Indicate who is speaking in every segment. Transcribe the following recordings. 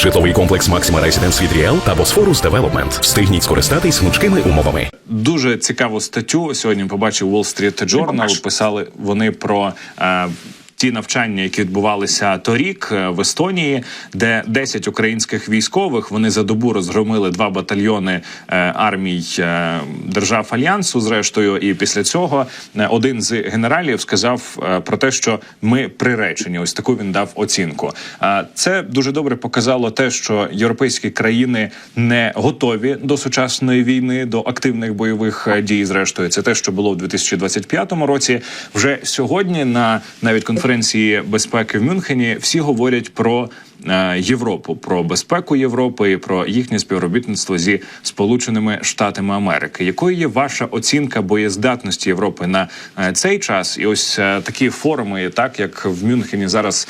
Speaker 1: Житловий комплекс Maxima Residence від Ріел та Босфорус Девелопмент. Встигніть скористатись гнучкими умовами.
Speaker 2: Дуже цікаву статтю сьогодні побачив Wall Street Journal. Писали вони про. Е, Ті навчання, які відбувалися торік е, в Естонії, де 10 українських військових вони за добу розгромили два батальйони е, армій е, держав альянсу. Зрештою, і після цього один з генералів сказав про те, що ми приречені. Ось таку він дав оцінку. Це дуже добре показало те, що європейські країни не готові до сучасної війни, до активних бойових дій. Зрештою, це те, що було в 2025 році. Вже сьогодні на навіть конференції безпеки в Мюнхені всі говорять про. е, Європу про безпеку Європи і про їхнє співробітництво зі Сполученими Штатами Америки. Якою є ваша оцінка боєздатності Європи на е, цей час? І ось е, такі форуми, так як в Мюнхені зараз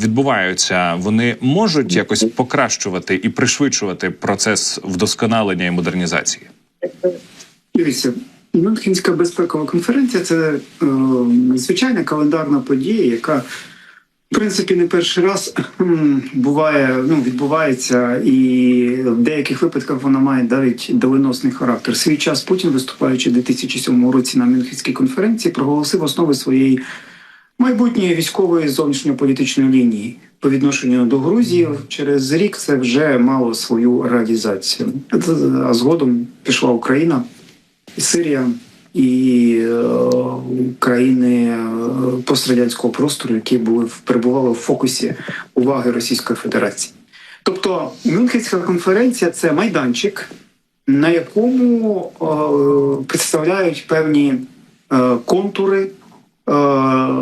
Speaker 2: відбуваються, вони можуть якось покращувати і пришвидшувати процес вдосконалення і модернізації.
Speaker 3: Дивіться, Мюнхенська безпекова конференція це е, звичайна календарна подія, яка в принципі не перший раз буває, ну відбувається, і в деяких випадках вона має навіть доленосний характер. Свій час Путін, виступаючи в 2007 році на Мюнхенській конференції, проголосив основи своєї майбутньої військової зовнішньополітичної лінії по відношенню до Грузії. Через рік це вже мало свою реалізацію. А згодом пішла Україна. Сирія і е, країни е, пострадянського простору, які були перебували в фокусі уваги Російської Федерації. Тобто Мюнхенська конференція це майданчик, на якому е, представляють певні е, контури е,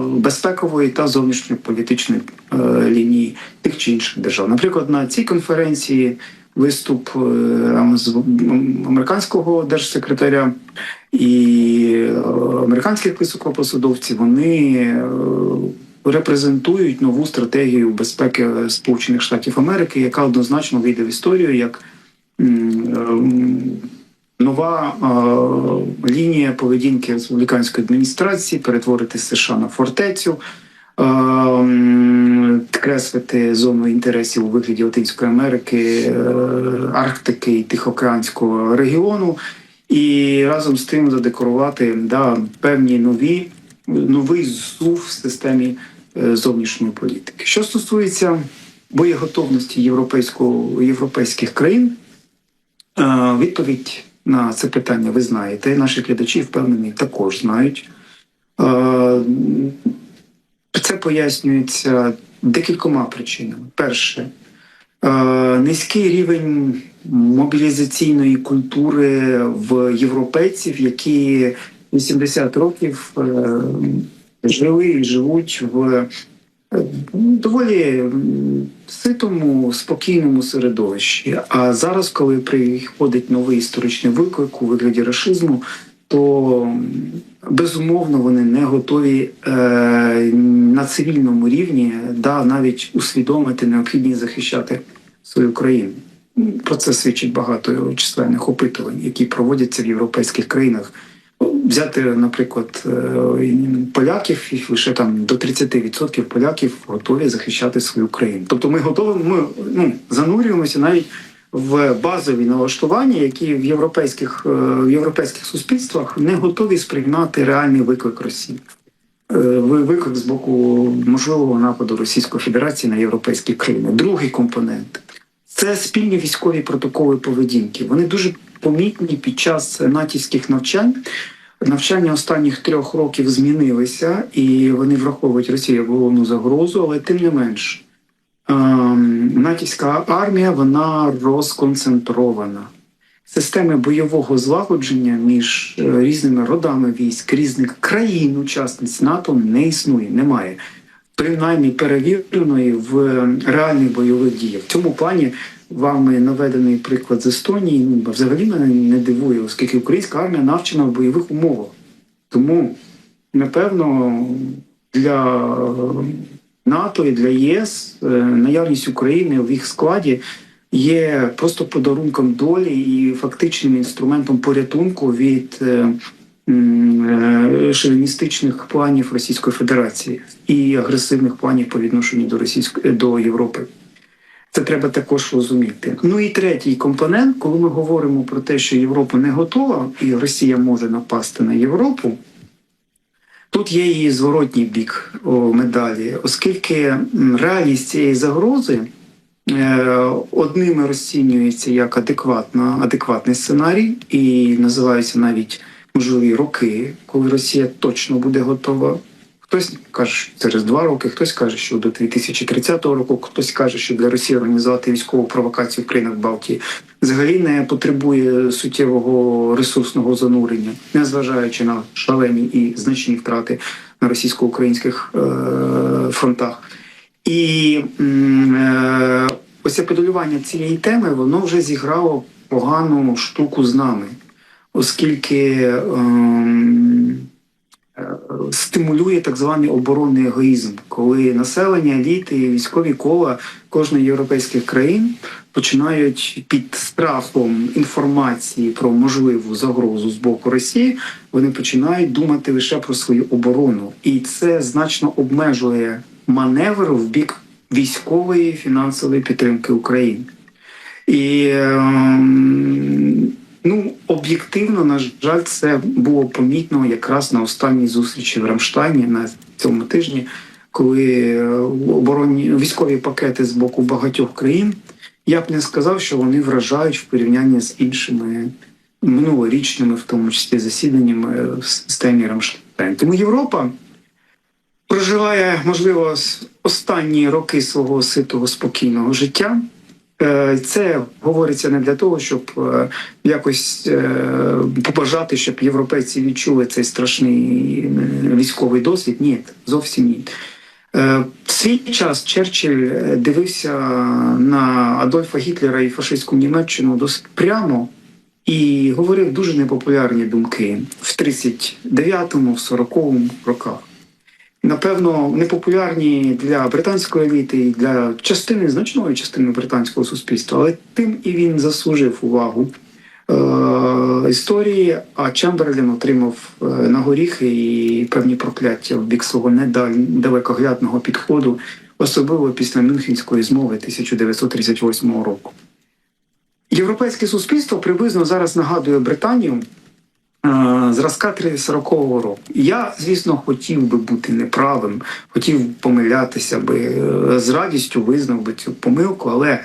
Speaker 3: безпекової та зовнішньополітичної е, лінії тих чи інших держав. Наприклад, на цій конференції виступ е, з американського держсекретаря і е, американських високопосадовців вони е, репрезентують нову стратегію безпеки Сполучених Штатів Америки, яка однозначно вийде в історію як нова лінія поведінки республіканської адміністрації, перетворити США на фортецю. Ем, Креслити зону інтересів у вигляді Латинської Америки, е, Арктики і Тихоокеанського регіону, і разом з тим задекорувати да, певні нові новий зсув в системі е, зовнішньої політики. Що стосується боєготовності європейського європейських країн, е, відповідь на це питання ви знаєте. Наші глядачі впевнені також знають. Це пояснюється декількома причинами. Перше, е, низький рівень мобілізаційної культури в європейців, які 80 років е, жили і живуть в е, доволі ситому, спокійному середовищі. А зараз, коли приходить новий історичний виклик у вигляді рашизму, то безумовно вони не готові е, на цивільному рівні да, навіть усвідомити необхідність захищати свою країну. Про це свідчить багато численних опитувань, які проводяться в європейських країнах. Взяти, наприклад, е, поляків, їх лише там до 30% поляків готові захищати свою країну. Тобто ми готові, ми ну, занурюємося навіть в базові налаштування, які в європейських, е, в європейських суспільствах не готові сприймати реальний виклик Росії. Е, Виклик з боку можливого нападу Російської Федерації на європейські країни. Другий компонент це спільні військові протоколи поведінки. Вони дуже помітні під час натівських навчань. Навчання останніх трьох років змінилися, і вони враховують Росію головну загрозу, але тим не менш, ем, натівська армія вона розконцентрована. Системи бойового злагодження між е, різними родами військ, різних країн, учасниць НАТО не існує, немає. Принаймні перевіреної в е, реальних бойових діях. В цьому плані вами наведений приклад з Естонії ну, взагалі мене не дивує, оскільки українська армія навчена в бойових умовах. Тому, напевно, для НАТО і для ЄС е, наявність України в їх складі є просто подарунком долі і фактичним інструментом порятунку від е, е, шовіністичних планів Російської Федерації і агресивних планів по відношенню до Російської до Європи. Це треба також розуміти. Ну і третій компонент, коли ми говоримо про те, що Європа не готова, і Росія може напасти на Європу. Тут є її зворотній бік медалі, оскільки реальність цієї загрози е, одними розцінюється як адекватна, адекватний сценарій, і називаються навіть можливі роки, коли Росія точно буде готова. Хтось каже, що через два роки, хтось каже, що до 2030 року, хтось каже, що для Росії організувати військову провокацію в країнах Балтії взагалі не потребує суттєвого ресурсного занурення, незважаючи на шалені і значні втрати на російсько-українських е- фронтах. І е- ось це педалювання цієї теми воно вже зіграло погану штуку з нами, оскільки. е, Стимулює так званий оборонний егоїзм, коли населення, еліти військові кола кожної європейських країн починають під страхом інформації про можливу загрозу з боку Росії, вони починають думати лише про свою оборону, і це значно обмежує маневр в бік військової фінансової підтримки України. І ем, ну, об'єктивно, на жаль, це було помітно якраз на останній зустрічі в Рамштайні на цьому тижні, коли е, оборонні військові пакети з боку багатьох країн. Я б не сказав, що вони вражають в порівнянні з іншими минулорічними, в тому числі засіданнями в системі Рамштайн. Тому Європа проживає, можливо, останні роки свого ситого спокійного життя. Е, Це говориться не для того, щоб е, якось е, побажати, щоб європейці відчули цей страшний військовий досвід. Ні, зовсім ні. В свій час Черчилль дивився на Адольфа Гітлера і фашистську Німеччину досить прямо і говорив дуже непопулярні думки в 39-му, в 40-му роках. Напевно, непопулярні для британської еліти і для частини значної частини британського суспільства, але тим і він заслужив увагу е- історії. А Чемберлін отримав е, на горіхи і певні прокляття в бік свого недалекоглядного підходу, особливо після Мюнхенської змови 1938 року. Європейське суспільство приблизно зараз нагадує Британію зразка 40-го року. Я, звісно, хотів би бути неправим, хотів помилятися би е, з радістю визнав би цю помилку, але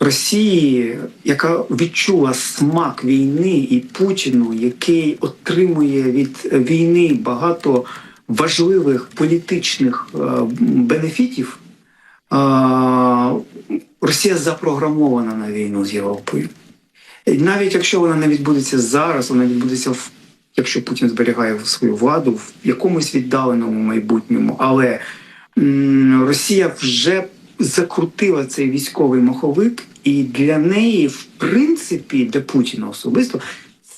Speaker 3: Росії, яка відчула смак війни і Путіну, який отримує від війни багато важливих політичних е, бенефітів, е, Росія запрограмована на війну з Європою. Навіть якщо вона не відбудеться зараз, вона відбудеться в якщо Путін зберігає свою владу в якомусь віддаленому майбутньому. Але Росія вже закрутила цей військовий маховик, і для неї, в принципі, для Путіна особисто.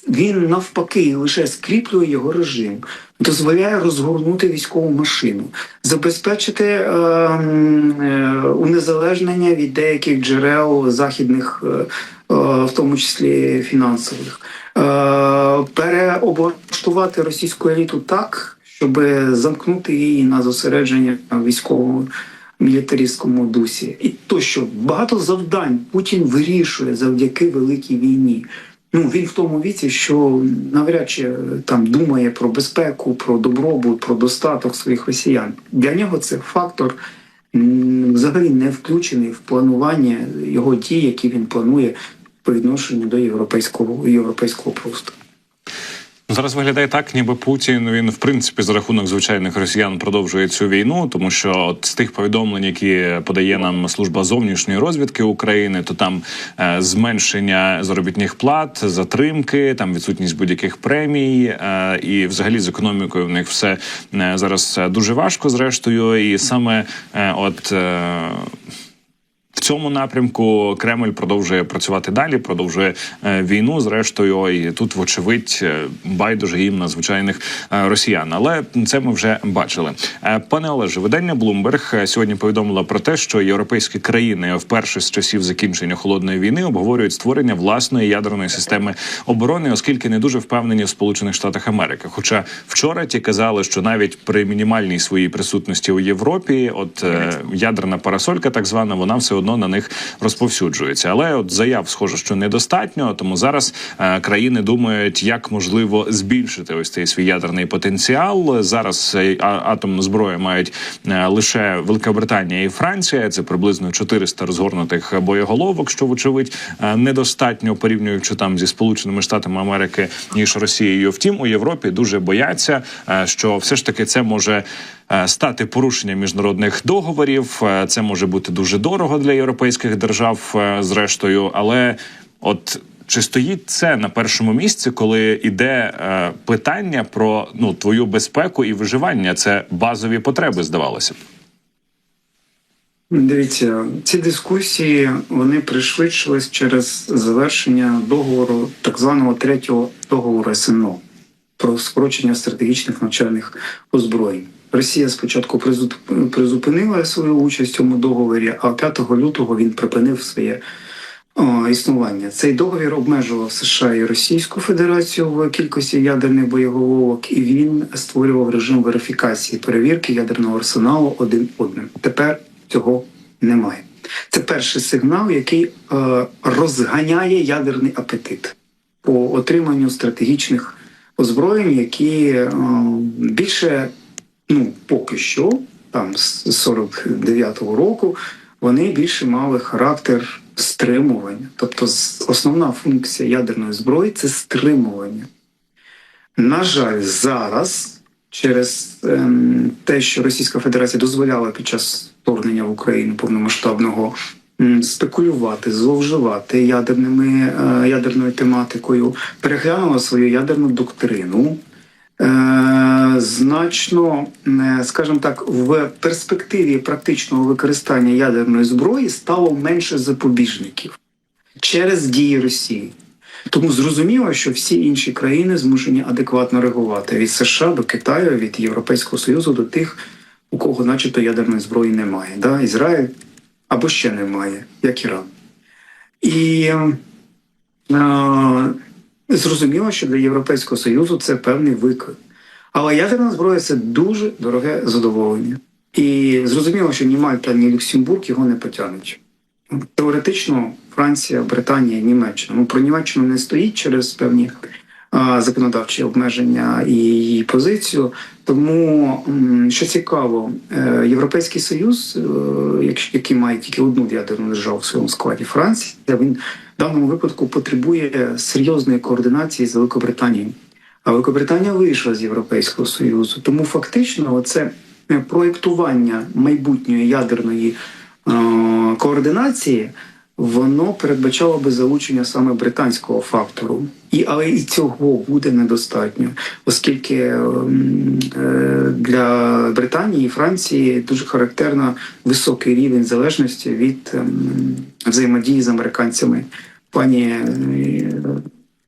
Speaker 3: Він навпаки лише скріплює його режим, дозволяє розгорнути військову машину, забезпечити е, е, унезалежнення від деяких джерел західних, е, в тому числі фінансових, е, переоблаштувати російську еліту так, щоб замкнути її на зосередження військового мілітаристському дусі, і тощо багато завдань Путін вирішує завдяки великій війні. Ну він в тому віці, що навряд чи е, там думає про безпеку, про добробут, про достаток своїх росіян. Для нього це фактор взагалі не включений в планування його дій, які він планує по відношенню до європейського європейського простору.
Speaker 2: Ну, Зараз виглядає так, ніби Путін він в принципі за рахунок звичайних росіян продовжує цю війну, тому що от з тих повідомлень, які подає нам служба зовнішньої розвідки України, то там е, зменшення заробітних плат, затримки, там відсутність будь-яких премій, е, і взагалі з економікою в них все е, зараз е, дуже важко. Зрештою, і саме е, от. Е, цьому напрямку Кремль продовжує працювати далі, продовжує е, війну. Зрештою, і тут, вочевидь, е, байдуже їм на звичайних е, росіян. Але це ми вже бачили. Пане Олеже, видання Bloomberg сьогодні повідомило про те, що європейські країни вперше з часів закінчення холодної війни обговорюють створення власної ядерної системи оборони, оскільки не дуже впевнені в Сполучених Штатах Америки. Хоча вчора ті казали, що навіть при мінімальній своїй присутності у Європі, от ядерна парасолька, так звана, вона все одно одно на них розповсюджується. Але от заяв схоже, що недостатньо. Тому зараз е, країни думають, як можливо збільшити ось цей свій ядерний потенціал. Зараз е, атомну зброю мають е, лише Велика Британія і Франція. Це приблизно 400 розгорнутих боєголовок, що вочевидь е, недостатньо порівнюючи там зі Сполученими Штатами Америки ніж Росією. Втім, у Європі дуже бояться, е, що все ж таки це може. Е, Стати порушенням міжнародних договорів, Е, це може бути дуже дорого для європейських держав, е, зрештою. Але от чи стоїть це на першому місці, коли йде е, питання про ну твою безпеку і виживання? Це базові потреби, здавалося б.
Speaker 3: Дивіться, ці дискусії вони пришвидшились через завершення договору так званого третього договору СНО про скорочення стратегічних навчальних озброєнь. Росія спочатку призу- призупинила свою участь в цьому договорі, а 5 лютого він припинив своє о, існування. Цей договір обмежував США і Російську Федерацію в кількості ядерних боєголовок, і він створював режим верифікації перевірки ядерного арсеналу один одним. Тепер цього немає. Це перший сигнал, який е, розганяє ядерний апетит по отриманню стратегічних озброєнь, які е, більше ну поки що, там з 49-го року, вони більше мали характер стримування. Тобто, основна функція ядерної зброї це стримування. На жаль, зараз через ем, те, що Російська Федерація дозволяла під час вторгнення в Україну повномасштабного спекулювати, зловживати ядерними е, ядерною тематикою, переглянула свою ядерну доктрину. Е, Значно, е, скажімо так, в перспективі практичного використання ядерної зброї стало менше запобіжників через дії Росії. Тому зрозуміло, що всі інші країни змушені адекватно реагувати від США до Китаю, від Європейського Союзу до тих, у кого, начебто, ядерної зброї немає. Да? Ізраїль або ще немає, як Іран. І е, зрозуміло, що для Європейського Союзу це певний виклик. Але ядерна зброя це дуже дороге задоволення. І зрозуміло, що ні Мальта, ні Люксембург його не потягнуть. Теоретично Франція, Британія, Німеччина. Ну про Німеччину не стоїть через певні а, законодавчі обмеження і її позицію. Тому що цікаво, е, Європейський Союз, е, який має тільки одну ядерну державу в своєму складі Франція, він даному випадку потребує серйозної координації з Великобританією. А Великобританія вийшла з Європейського Союзу. Тому фактично, це проєктування майбутньої ядерної е, координації, воно передбачало би залучення саме британського фактору. І, але і цього буде недостатньо, оскільки ем, е, для Британії і Франції дуже характерно високий рівень залежності від ем, взаємодії з американцями в плані е,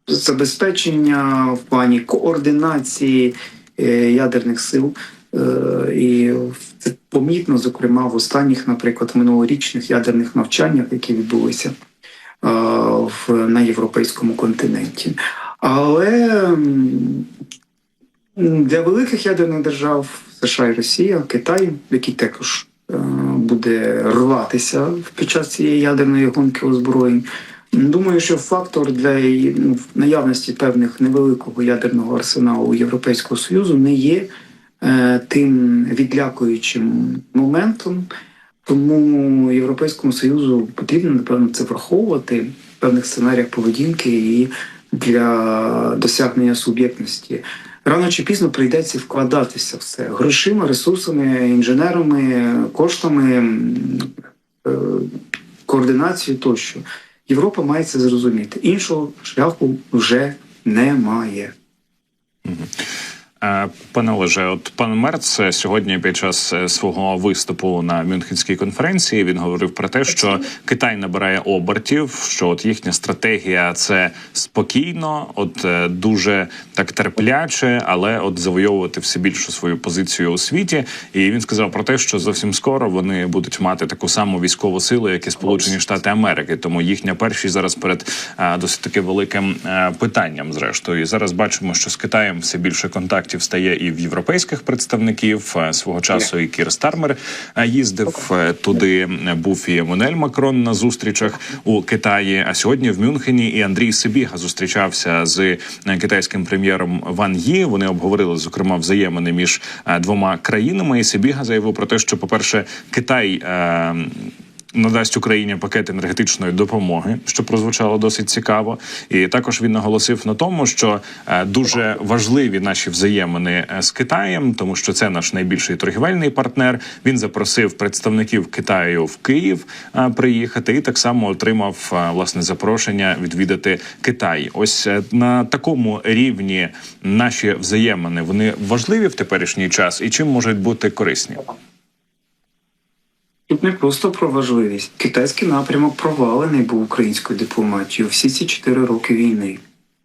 Speaker 3: забезпечення, в плані координації е, ядерних сил. Е, І це помітно, зокрема, в останніх, наприклад, минулорічних ядерних навчаннях, які відбулися е, на європейському континенті. Але для великих ядерних держав США і Росія, Китай, який також е, буде рватися під час цієї ядерної гонки озброєнь. Думаю, що фактор для ну, наявності певних невеликого ядерного арсеналу Європейського Союзу не є тим відлякуючим моментом. Тому Європейському Союзу потрібно, напевно, це враховувати в певних сценаріях поведінки і для досягнення суб'єктності. Рано чи пізно прийдеться вкладатися в це грошима, ресурсами, інженерами, коштами, е, координацією тощо. Європа має це зрозуміти. Іншого шляху вже немає.
Speaker 2: Е, Пане Олеже, от пан Мерц е, сьогодні під час е, свого виступу на Мюнхенській конференції він говорив про те, що Китай набирає обертів, що от їхня стратегія це спокійно, от дуже так терпляче, але от завойовувати все більшу свою позицію у світі. І він сказав про те, що зовсім скоро вони будуть мати таку саму військову силу, як і Сполучені Штати Америки. Тому їхня першість зараз перед досить таки великим питанням. Зрештою, і зараз бачимо, що з Китаєм все більше контактів коштів стає і в європейських представників. Е, Свого часу і Кір Стармер е, їздив е, туди. Був і Еммануель Макрон на зустрічах у Китаї. А сьогодні в Мюнхені і Андрій Сибіга зустрічався з китайським прем'єром Ван Ї. Вони обговорили зокрема взаємини між двома країнами. І Сибіга заявив про те, що, по перше, Китай. Надасть Україні пакет енергетичної допомоги, що прозвучало досить цікаво. І також він наголосив на тому, що е, дуже важливі наші взаємини е, з Китаєм, тому що це наш найбільший торгівельний партнер. Він запросив представників Китаю в Київ е, приїхати, і так само отримав власне запрошення відвідати Китай. Ось на такому рівні наші взаємини вони важливі в теперішній час і чим можуть бути корисні.
Speaker 3: Тут не просто про важливість. Китайський напрямок провалений був українською дипломатією всі ці чотири роки війни.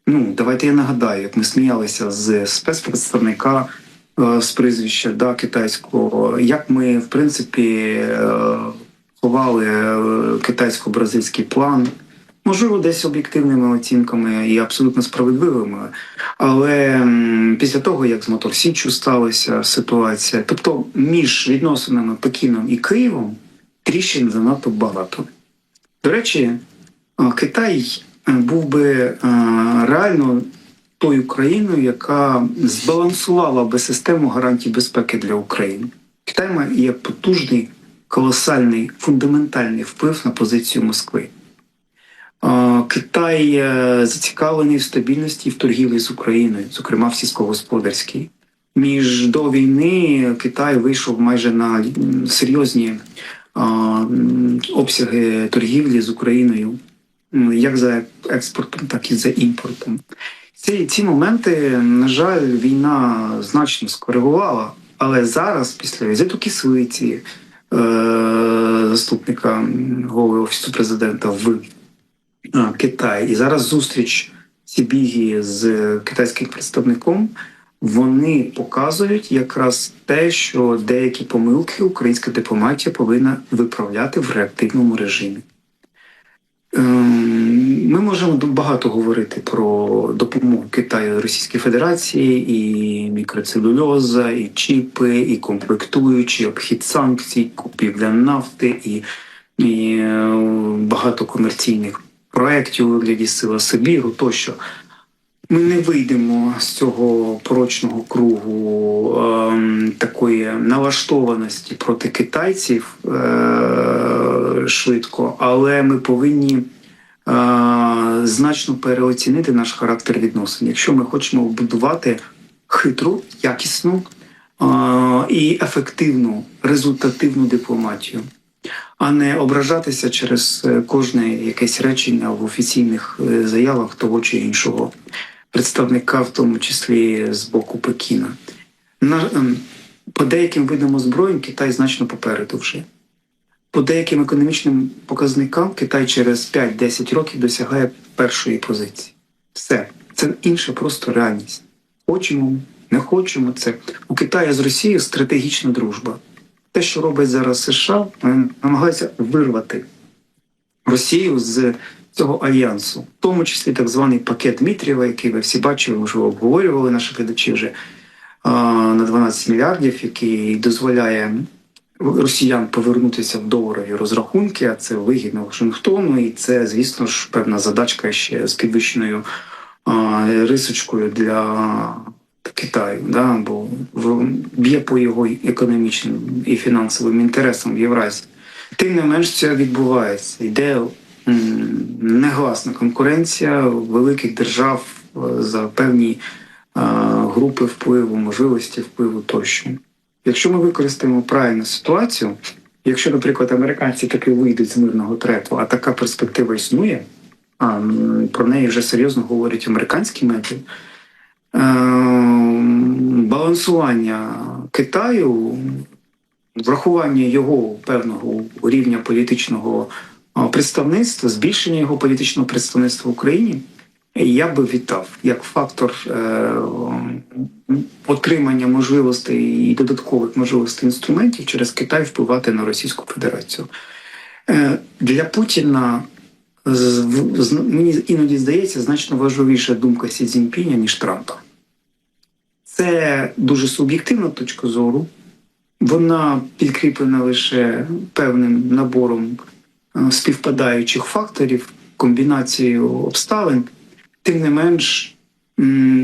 Speaker 3: Ну, давайте я нагадаю, як ми сміялися з спецпредставника е, з прізвища да, китайського, як ми, в принципі, е, ховали е, китайсько-бразильський план. Можливо, десь об'єктивними оцінками і абсолютно справедливими. Але після того, як з Мотор Січчю сталася ситуація, тобто між відносинами Пекіном і Києвом тріщин занадто багато. До речі, Китай е, був би е, реально тою країною, яка збалансувала би систему гарантій безпеки для України. Китай має потужний, колосальний, фундаментальний вплив на позицію Москви. Китай е, зацікавлений в стабільності в торгівлі з Україною, зокрема в сільськогосподарській. Між до війни Китай вийшов майже на серйозні обсяги торгівлі з Україною, як за експортом, так і за імпортом. Ці, ці моменти, на жаль, війна значно скоригувала, але зараз, після візиту кислиці, е, заступника голови офісу президента в Китай, і зараз зустріч Сібігі з китайським представником. Вони показують якраз те, що деякі помилки українська дипломатія повинна виправляти в реактивному режимі. Ем, Ми можемо багато говорити про допомогу Китаю Російській Федерації, і мікроцелюльоза, і чіпи, і комплектуючі, обхід санкцій, купівля нафти, і, і е, багато комерційних проєктів у вигляді сила Сибіру тощо. Ми не вийдемо з цього порочного кругу ем, такої налаштованості проти китайців е, швидко, але ми повинні е, значно переоцінити наш характер відносин. Якщо ми хочемо будувати хитру, якісну е, і ефективну, результативну дипломатію, а не ображатися через е, кожне якесь речення в офіційних е, заявах того чи іншого представника, в тому числі з боку Пекіна. На, ем, по деяким видам озброєнь Китай значно попереду вже. По деяким економічним показникам Китай через 5-10 років досягає першої позиції. Все. Це інша просто реальність. Хочемо, не хочемо це. У Китаю з Росією стратегічна дружба. Те, що робить зараз США, вони намагаються вирвати Росію з цього альянсу, в тому числі так званий пакет Дмитрієва, який ви всі бачили, можливо, обговорювали наші глядачі вже на 12 мільярдів, який дозволяє росіян повернутися в доларові розрахунки, а це вигідно Вашингтону, і це, звісно ж, певна задачка ще з підвищеною рисочкою для Китаю, да, бо б'є по його економічним і фінансовим інтересам в Євразії. Тим не менш, це відбувається. Йде негласна конкуренція великих держав е, за певні е, групи впливу, можливості впливу тощо. Якщо ми використаємо правильну ситуацію, якщо, наприклад, американці таки вийдуть з мирного трету, а така перспектива існує, а про неї вже серйозно говорять американські медіа, балансування Китаю, врахування його певного рівня політичного представництва, збільшення його політичного представництва в Україні, я би вітав як фактор е, отримання можливостей і додаткових можливостей інструментів через Китай впливати на Російську Федерацію. Е, для Путіна мені іноді здається значно важливіша думка Сі Цзіньпіня, ніж Трампа. Це дуже суб'єктивна точка зору. Вона підкріплена лише певним набором е, співпадаючих факторів, комбінацією обставин. Тим не менш,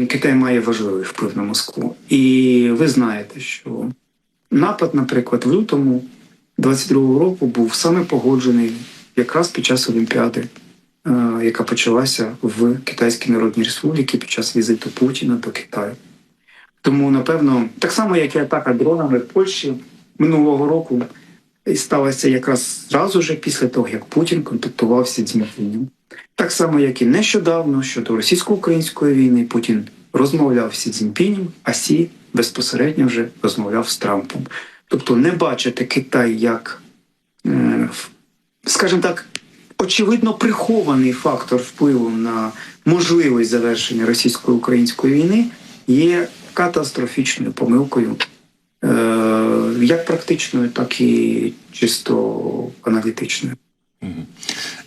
Speaker 3: Китай має важливий вплив на Москву. І ви знаєте, що напад, наприклад, в лютому 22-го року був саме погоджений якраз під час Олімпіади, е, яка почалася в Китайській Народній Республіці під час візиту Путіна до Китаю. Тому, напевно, так само, як і атака дронами в Польщі минулого року, і сталася якраз зразу ж після того, як Путін контактувався з Цзіньпінем. Так само, як і нещодавно щодо російсько-української війни, Путін розмовляв з Цзіньпінем, а Сі безпосередньо вже розмовляв з Трампом. Тобто не бачити Китай як, е, скажімо так, очевидно прихований фактор впливу на можливість завершення російсько-української війни є катастрофічною помилкою, е, як практичною, так і чисто аналітичною.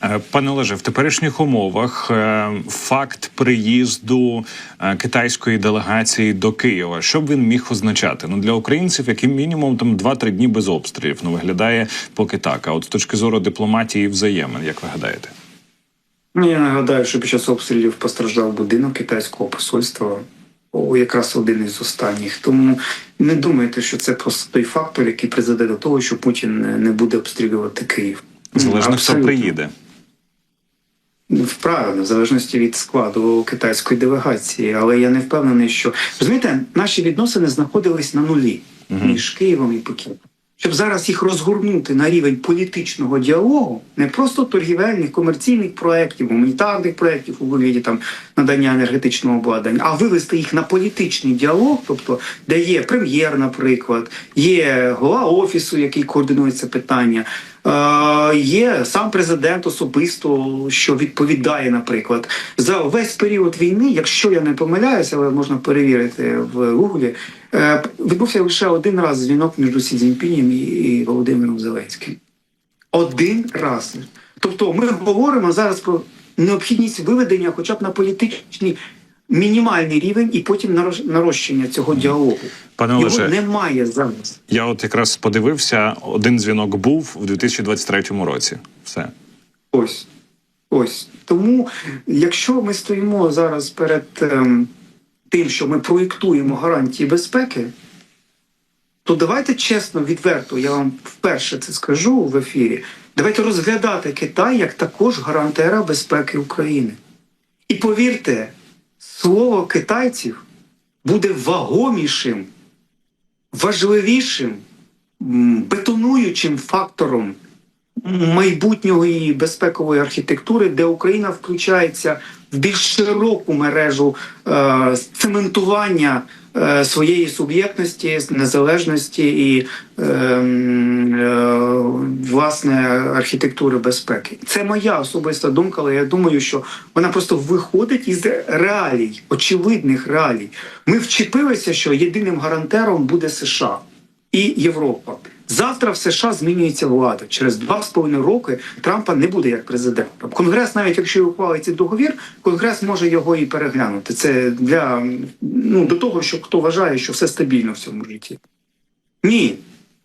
Speaker 2: Е, Пане Олеже, в теперішніх умовах е, факт приїзду е, китайської делегації до Києва, що б він міг означати? Ну для українців, як і мінімум, там 2-3 дні без обстрілів. Ну виглядає поки так. А от з точки зору дипломатії і взаємин, як ви гадаєте?
Speaker 3: Ну, Я нагадаю, що під час обстрілів постраждав будинок китайського посольства, якраз один із останніх. Тому не думайте, що це просто той фактор, який призведе до того, що Путін не буде обстрілювати Київ.
Speaker 2: Залежно хто приїде.
Speaker 3: Правильно, в залежності від складу китайської делегації, але я не впевнений, що розумієте, наші відносини знаходились на нулі між Києвом і Пекіном. Щоб зараз їх розгорнути на рівень політичного діалогу, не просто торгівельних комерційних проєктів, гуманітарних проєктів у вигляді там надання енергетичного обладнання, а вивести їх на політичний діалог, тобто де є прем'єр, наприклад, є голова офісу, який координує це питання. Е, Є сам президент особисто, що відповідає, наприклад, за весь період війни, якщо я не помиляюся, але можна перевірити в Гуглі, е, відбувся лише один раз дзвінок між Сі Цзіньпінем і- Володимиром Зеленським. Один раз. Тобто ми говоримо зараз про необхідність виведення хоча б на політичний мінімальний рівень і потім нарощ- нарощення цього діалогу.
Speaker 2: Пане
Speaker 3: Його
Speaker 2: Олеже,
Speaker 3: немає зараз.
Speaker 2: я от якраз подивився, один дзвінок був у 2023 році. Все.
Speaker 3: Ось. Ось. Тому, якщо ми стоїмо зараз перед ем, тим, що ми проєктуємо гарантії безпеки, то давайте чесно, відверто, я вам вперше це скажу в ефірі. Давайте розглядати Китай як також гарантера безпеки України. І повірте, слово китайців буде вагомішим, важливішим, бетонуючим фактором майбутньої безпекової архітектури, де Україна включається в більш широку мережу е, цементування е, своєї суб'єктності, незалежності і е, е, власне архітектури безпеки. Це моя особиста думка, але я думаю, що вона просто виходить із реалій, очевидних реалій. Ми вчепилися, що єдиним гарантером буде США і Європа. Завтра в США змінюється влада. Через два з половиною роки Трампа не буде як президента. Конгрес, навіть якщо ухвалить цей договір, конгрес може його і переглянути. Це для ну до того, що хто вважає, що все стабільно в цьому житті. Ні.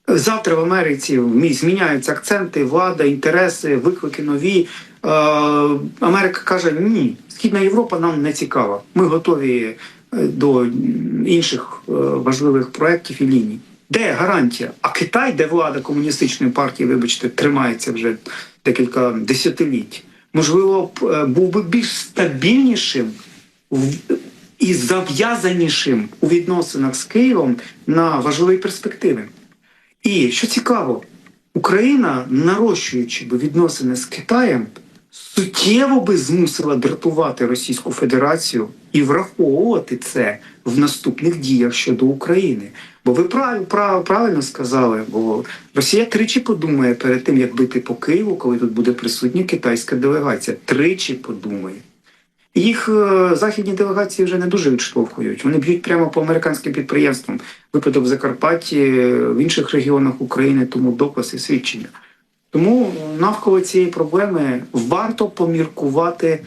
Speaker 3: Завтра в Америці мі- зміняються акценти, влада, інтереси, виклики нові. Е, Америка каже: ні, Східна Європа нам не цікава. Ми готові е, до інших е, важливих проєктів і ліній. Де гарантія? А Китай, де влада комуністичної партії, вибачте, тримається вже декілька десятиліть, можливо, е, був би більш стабільнішим і зав'язанішим у відносинах з Києвом на важливі перспективи. І що цікаво, Україна, нарощуючи би відносини з Китаєм, суттєво би змусила дратувати Російську Федерацію і враховувати це в наступних діях щодо України. Бо ви прав, прав, правильно сказали, бо Росія тричі подумає перед тим, як бити по Києву, коли тут буде присутня китайська делегація. Тричі подумає. Їх е, західні делегації вже не дуже відштовхують. Вони б'ють прямо по американським підприємствам. Випадок в Закарпатті, в інших регіонах України, тому доказ і свідчення. Тому навколо цієї проблеми варто поміркувати.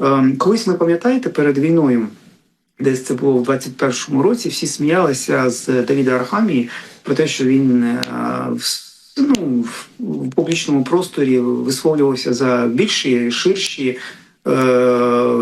Speaker 3: Ем, Колись ми пам'ятаєте перед війною десь це було в 21-му році. Всі сміялися з Давіда Архамії про те, що він е, ну, в, публічному просторі висловлювався за більші, ширші. е,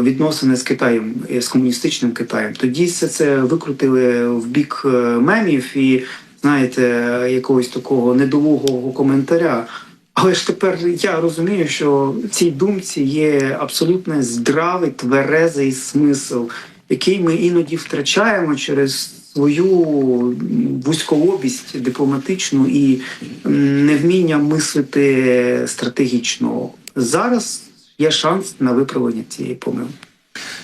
Speaker 3: Відносини з Китаєм е, з комуністичним Китаєм. Тоді все це викрутили в бік мемів і знаєте, якогось такого недолугого коментаря. Але ж тепер я розумію, що в цій думці є абсолютно здравий, тверезий смисл, який ми іноді втрачаємо через свою вузькообість дипломатичну і невміння мислити стратегічно. Зараз є шанс на виправлення цієї помилки.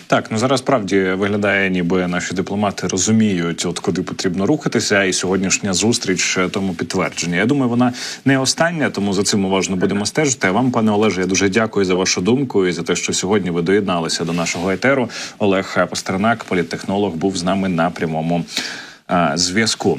Speaker 2: Так, ну зараз справді виглядає, ніби наші дипломати розуміють, от куди потрібно рухатися, і сьогоднішня зустріч е, тому підтвердження. Я думаю, вона не остання, тому за цим уважно будемо стежити. А вам, пане Олеже, я дуже дякую за вашу думку і за те, що сьогодні ви доєдналися до нашого етеру. Олег Пастернак, політтехнолог, був з нами на прямому е, зв'язку.